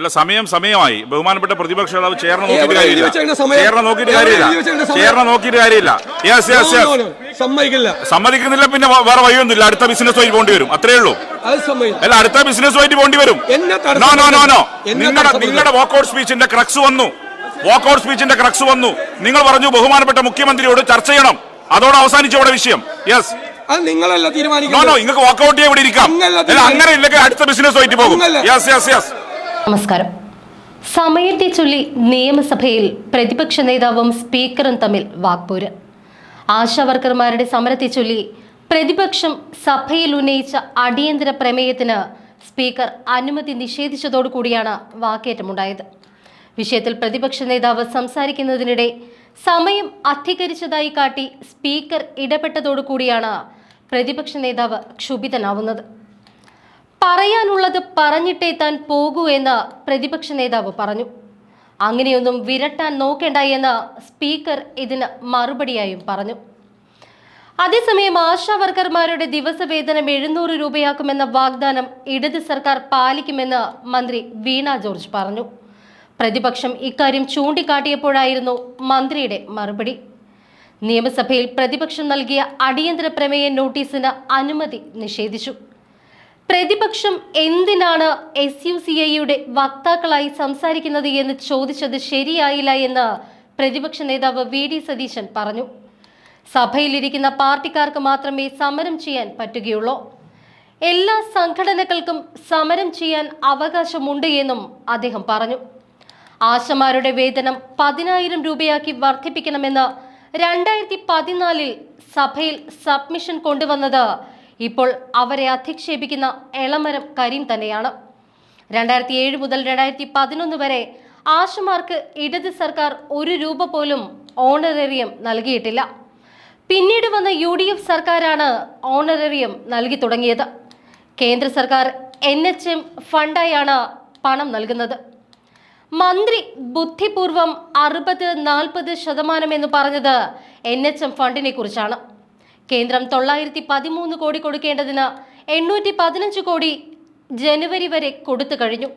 അല്ല സമയം സമയമായി. ബഹുമാനപ്പെട്ട പ്രതിപക്ഷ നേതാവ് ചേർന്ന് നോക്കിയിട്ട് കാര്യമില്ല? ചേർന്ന് നോക്കിയിട്ട് കാര്യമില്ല? ചേർന്ന് നോക്കിയിട്ട് കാര്യമില്ല. Yes yes yes. സമ്മതിക്കില്ല. സമ്മതിക്കുന്നില്ല പിന്നെ വേറെ വഴിയൊന്നുമില്ല. അടുത്ത ബിസിനസ് വഴി പോണ്ടി വരും. അത്രേ ഉള്ളൂ. അല്ല അടുത്ത ബിസിനസ് വഴി പോണ്ടി വരും. നോ നോ നോ നോ നിങ്ങളുടെ. നിങ്ങളുടെ വാക്കൗട്ട് സ്പീച്ചിന്റെ ക്രക്സ് വന്നു. വാക്കൗട്ട് സ്പീച്ചിന്റെ ക്രക്സ് വന്നു. നിങ്ങൾ പറഞ്ഞു ബഹുമാനപ്പെട്ട മുഖ്യമന്ത്രിയോട് ചർച്ച ചെയ്യണം. അതോടെ അവസാനിച്ചു അവിടെ വിഷയം. യെസ് നിങ്ങളല്ല നോ തീരുമാനിക്കുന്നത് നോ നിങ്ങൾക്ക് വാക്കൗട്ട് ചെയ്യാൻ ഇവിടെ ഇരിക്കാം. അങ്ങനെ ഇല്ലെങ്കിൽ അടുത്ത ബിസിനസ് ആയിട്ട് പോകും. യെസ് യെസ് യെസ് നമസ്കാരം. സമയത്തെ ചൊല്ലി നിയമസഭയിൽ പ്രതിപക്ഷ നേതാവും സ്പീക്കറും തമ്മിൽ വാക്പോര്. ആശാവർക്കർമാരുടെ സമരത്തെ ചൊല്ലി പ്രതിപക്ഷം സഭയിൽ ഉന്നയിച്ച അടിയന്തര പ്രമേയത്തിന് സ്പീക്കർ അനുമതി നിഷേധിച്ചതോടുകൂടിയാണ് വാക്കേറ്റമുണ്ടായത്. വിഷയത്തിൽ പ്രതിപക്ഷ നേതാവ് സംസാരിക്കുന്നതിനിടെ സമയം അധികരിച്ചതായി കാട്ടി സ്പീക്കർ ഇടപെട്ടതോടുകൂടിയാണ് പ്രതിപക്ഷ നേതാവ് ക്ഷുഭിതനാവുന്നത്. പറയാനുള്ളത് പറഞ്ഞിട്ടേ താൻ പോകൂ എന്ന് പ്രതിപക്ഷ നേതാവ് പറഞ്ഞു. അങ്ങനെയൊന്നും വിരട്ടാൻ നോക്കേണ്ട എന്ന് സ്പീക്കർ ഇതിന് മറുപടിയായും പറഞ്ഞു. അതേസമയം ആശാ വർക്കർമാരുടെ ദിവസവേതനം എഴുന്നൂറ് രൂപയാക്കുമെന്ന വാഗ്ദാനം ഇടത് സർക്കാർ പാലിക്കുമെന്ന് മന്ത്രി വീണ ജോർജ് പറഞ്ഞു. പ്രതിപക്ഷം ഇക്കാര്യം ചൂണ്ടിക്കാട്ടിയപ്പോഴായിരുന്നു മന്ത്രിയുടെ മറുപടി. നിയമസഭയിൽ പ്രതിപക്ഷം നൽകിയ അടിയന്തര പ്രമേയ നോട്ടീസിന് അനുമതി നിഷേധിച്ചു. പ്രതിപക്ഷം എന്തിനാണ് എസ് യു സി ഐയുടെ വക്താക്കളായി സംസാരിക്കുന്നത് എന്ന് ചോദിച്ചത് ശരിയായില്ല എന്ന് പ്രതിപക്ഷ നേതാവ് വി ഡി സതീശൻ പറഞ്ഞു. സഭയിലിരിക്കുന്ന പാർട്ടിക്കാർക്ക് മാത്രമേ സമരം ചെയ്യാൻ പറ്റുകയുള്ളൂ. എല്ലാ സംഘടനകൾക്കും സമരം ചെയ്യാൻ അവകാശമുണ്ട് എന്നും അദ്ദേഹം പറഞ്ഞു. ആശമാരുടെ വേതനം പതിനായിരം രൂപയാക്കി വർദ്ധിപ്പിക്കണമെന്ന് രണ്ടായിരത്തി പതിനാലിൽ സഭയിൽ സബ്മിഷൻ കൊണ്ടുവന്നത് ഇപ്പോൾ അവരെ അധിക്ഷേപിക്കുന്ന എളമരം കരീം തന്നെയാണ്. രണ്ടായിരത്തി ഏഴ് മുതൽ രണ്ടായിരത്തി പതിനൊന്ന് വരെ ആശുമാർക്ക് ഇടത് സർക്കാർ ഒരു രൂപ പോലും ഓണറേറിയം നൽകിയിട്ടില്ല. പിന്നീട് വന്ന യു ഡി എഫ് സർക്കാരാണ് ഓണറേറിയം നൽകി തുടങ്ങിയത്. കേന്ദ്ര സർക്കാർ എൻ എച്ച് എം ഫണ്ടായാണ് പണം നൽകുന്നത്. മന്ത്രി ബുദ്ധിപൂർവം അറുപത് നാൽപ്പത് ശതമാനം എന്ന് പറഞ്ഞത് എൻ എച്ച് എം ഫണ്ടിനെ കുറിച്ചാണ്. കേന്ദ്രം തൊള്ളായിരത്തി പതിമൂന്ന് കോടി കൊടുക്കേണ്ടതിന് എണ്ണൂറ്റി പതിനഞ്ച് കോടി ജനുവരി വരെ കൊടുത്തു കഴിഞ്ഞു.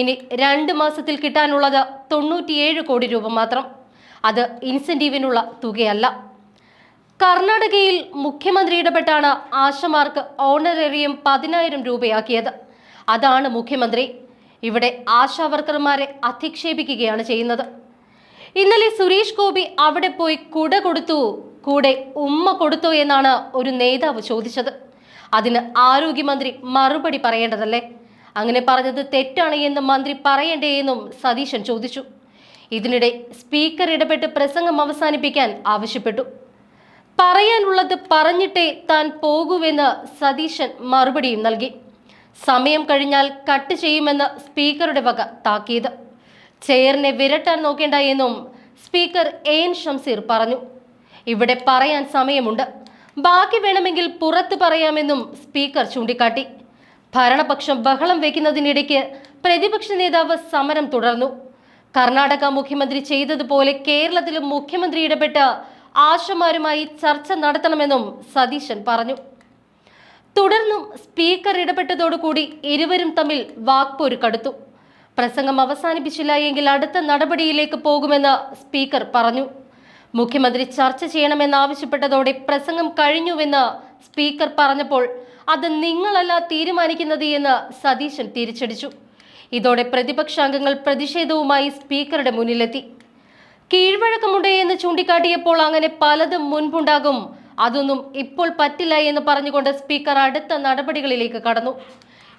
ഇനി രണ്ട് മാസത്തിൽ കിട്ടാനുള്ളത് തൊണ്ണൂറ്റിയേഴ് കോടി രൂപ മാത്രം. അത് ഇൻസെന്റീവിനുള്ള തുകയല്ല. കർണാടകയിൽ മുഖ്യമന്ത്രി ഇടപെട്ടാണ് ആശമാർക്ക് ഓണറേറിയം പതിനായിരം രൂപയാക്കിയത്. അതാണ് മുഖ്യമന്ത്രി. ഇവിടെ ആശാ വർക്കർമാരെ അധിക്ഷേപിക്കുകയാണ് ചെയ്യുന്നത്. ഇന്നലെ സുരേഷ് ഗോപി അവിടെ പോയി കുട കൊടുത്തു. കൂടെ ഉമ്മ കൊടുത്തു എന്നാണ് ഒരു നേതാവ് ചോദിച്ചത്. അതിന് ആരോഗ്യമന്ത്രി മറുപടി പറയേണ്ടതല്ലേ? അങ്ങനെ പറഞ്ഞത് തെറ്റാണ് എന്ന് മന്ത്രി പറയണ്ടേ എന്നും സതീശൻ ചോദിച്ചു. ഇതിനിടെ സ്പീക്കർ ഇടപെട്ട് പ്രസംഗം അവസാനിപ്പിക്കാൻ ആവശ്യപ്പെട്ടു. പറയാനുള്ളത് പറഞ്ഞിട്ടേ താൻ പോകൂവെന്ന് സതീശൻ മറുപടിയും നൽകി. സമയം കഴിഞ്ഞാൽ കട്ട് ചെയ്യുമെന്ന് സ്പീക്കറുടെ വക താക്കീത് ചെയറിനെ വിരട്ടാൻ നോക്കേണ്ട എന്നും സ്പീക്കർ എൻ ഷംസീർ പറഞ്ഞു. ഇവിടെ പറയാൻ സമയമുണ്ട്. ബാക്കി വേണമെങ്കിൽ പുറത്ത് പറയാമെന്നും സ്പീക്കർ ചൂണ്ടിക്കാട്ടി. ഭരണപക്ഷം ബഹളം വയ്ക്കുന്നതിനിടയ്ക്ക് പ്രതിപക്ഷ നേതാവ് സമരം തുടർന്നു. കർണാടക മുഖ്യമന്ത്രി ചെയ്തതുപോലെ കേരളത്തിലും മുഖ്യമന്ത്രി ഇടപെട്ട് ആശമാരുമായി ചർച്ച നടത്തണമെന്നും സതീശൻ പറഞ്ഞു. തുടർന്നും സ്പീക്കർ ഇടപെട്ടതോടുകൂടി ഇരുവരും തമ്മിൽ വാക്പോരുക്കടുത്തു. പ്രസംഗം അവസാനിപ്പിച്ചില്ല എങ്കിൽ അടുത്ത നടപടിയിലേക്ക് പോകുമെന്ന് സ്പീക്കർ പറഞ്ഞു. മുഖ്യമന്ത്രി ചർച്ച ചെയ്യണമെന്നാവശ്യപ്പെട്ടതോടെ പ്രസംഗം കഴിഞ്ഞുവെന്ന് സ്പീക്കർ പറഞ്ഞപ്പോൾ അത് നിങ്ങളല്ല തീരുമാനിക്കുന്നത് എന്ന് സതീശൻ തിരിച്ചടിച്ചു. ഇതോടെ പ്രതിപക്ഷാംഗങ്ങൾ പ്രതിഷേധവുമായി സ്പീക്കറുടെ മുന്നിലെത്തി. കീഴ്വഴക്കമുണ്ട് എന്ന് ചൂണ്ടിക്കാട്ടിയപ്പോൾ അങ്ങനെ പലതും മുൻപുണ്ടാകും. അതൊന്നും ഇപ്പോൾ പറ്റില്ല എന്ന് പറഞ്ഞുകൊണ്ട് സ്പീക്കർ അടുത്ത നടപടികളിലേക്ക് കടന്നു.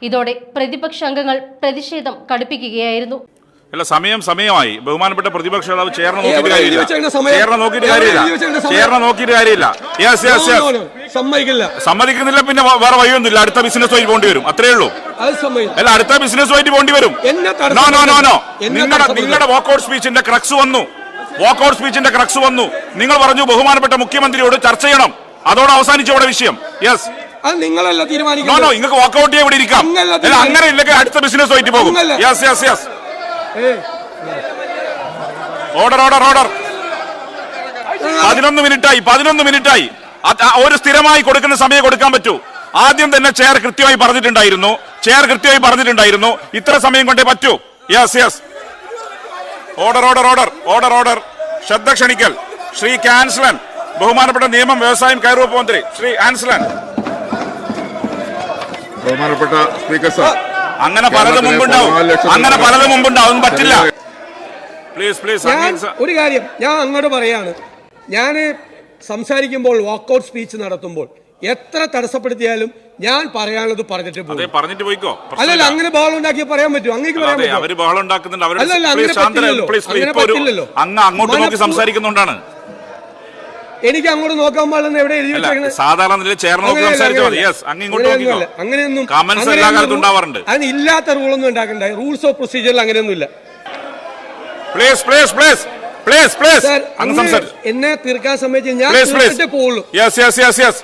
ഇതോടെ പ്രതിപക്ഷാംഗങ്ങൾ പ്രതിഷേധം കടുപ്പിക്കുകയായിരുന്നു. അല്ല സമയം സമയമായി. ബഹുമാനപ്പെട്ട പ്രതിപക്ഷ നേതാവ് ചേർന്ന് നോക്കിയിട്ട് കാര്യമില്ല? ചേർന്ന് നോക്കിയിട്ട് കാര്യമില്ല? ചേർന്ന് നോക്കിയിട്ട് യെസ് യെസ്. സമ്മതിക്കില്ല. സമ്മതിക്കുന്നില്ല പിന്നെ വേറെ വഴിയൊന്നുമില്ല അടുത്ത ബിസിനസ് വഴി പോണ്ടി വരും. അത്രേ ഉള്ളൂ. അല്ല അടുത്ത ബിസിനസ് വഴി പോണ്ടി വരും. എന്നെ നോ നോ നോ നോ എന്നെ നിങ്ങളുടെ. നിങ്ങളുടെ വാക്കൌട്ട് സ്പീച്ചിന്റെ ക്രക്സ് വന്നു. വാക്കൌട്ട് സ്പീച്ചിന്റെ ക്രക്സ് വന്നു. നിങ്ങൾ പറഞ്ഞു ബഹുമാനപ്പെട്ട മുഖ്യമന്ത്രിയോട് ചർച്ച ചെയ്യണം. അതോടെ അവസാനിച്ചു അവിടെ വിഷയം. യെസ് നിങ്ങളല്ല നോ നിങ്ങൾക്ക് വാക്കൌട്ട് ചെയ്യാൻ ഇവിടെ ഇരിക്കാം. അങ്ങനെ ഇല്ലെങ്കിൽ അടുത്ത ബിസിനസ് വഴി പോകും. Yes yes yes. Order order order പതിനൊന്ന് മിനിറ്റായി പതിനൊന്ന് മിനിറ്റായി. ഒരു സ്ഥിരമായി കൊടുക്കുന്ന സമയം കൊടുക്കാൻ പറ്റൂ. ആദ്യം തന്നെ ചെയർ കൃത്യമായി പറഞ്ഞിട്ടുണ്ടായിരുന്നു. ചെയർ കൃത്യമായി പറഞ്ഞിട്ടുണ്ടായിരുന്നു. ഇത്ര സമയം കൊണ്ടേ പറ്റൂ. Yes yes order order order order order ശ്രദ്ധ ക്ഷണിക്കൽ. ശ്രീ കാൻസലൻ. ബഹുമാനപ്പെട്ട നിയമം വ്യവസായം കയറുവപ്പ് മന്ത്രി ശ്രീ ആൻസലൻ. ബഹുമാനപ്പെട്ട സ്പീക്കർ സർ അങ്ങനെ പലതും മുമ്പുണ്ടാവും. അങ്ങനെ പലതും മുമ്പുണ്ടാവും. പറ്റില്ല. പ്ലീസ് പ്ലീസ് ഒരു കാര്യം ഞാൻ അങ്ങോട്ട് പറയാണ്. ഞാൻ സംസാരിക്കുമ്പോൾ വാക്കൗട്ട് സ്പീച്ച് നടത്തുമ്പോൾ എത്ര തടസ്സപ്പെടുത്തിയാലും ഞാൻ പറയാനുള്ളത് പറഞ്ഞിട്ട് പോകും. പറഞ്ഞിട്ട് പോയിക്കോ? അല്ലല്ല അങ്ങനെ ബഹളം ഉണ്ടാക്കി പറയാൻ പറ്റും അങ്ങേക്ക് പറയാൻ പറ്റും അവർ ബഹളം ഉണ്ടാക്കുന്നുണ്ട്. അവർ അങ്ങോട്ട് നോക്കി സംസാരിക്കുന്നുണ്ടാണ്. എനിക്ക് അങ്ങോട്ട് നോക്കാൻ പാടില്ലെന്ന് എവിടെ എഴുതി വെച്ചേക്കണേ? സാധാരണ നിലയിൽ ചേർന്ന് നോക്കി അങ്ങനെയല്ല, സംസാരിച്ചാൽ മതി. യെസ് അങ്ങ് ഇങ്ങോട്ട് നോക്കിക്കോ. അങ്ങനെയൊന്നും കമന്റ്സ് എല്ലാ അങ്ങനെയൊന്നും കാലത്തും ഉണ്ടാവാറുണ്ട്. അതിന് ഇല്ലാത്ത റൂളൊന്നും ഉണ്ടാക്കണ്ട. റൂൾസ് ഓഫ് പ്രൊസീജിയറിൽ അങ്ങനെയൊന്നുമില്ല. Please please please please please അങ്ങ് സംസാരിച്ചു. എന്നെ തീർക്കാൻ സമയത്ത് ഞാൻ പോകുള്ളൂ യെസ് യെസ് യെസ് യെസ്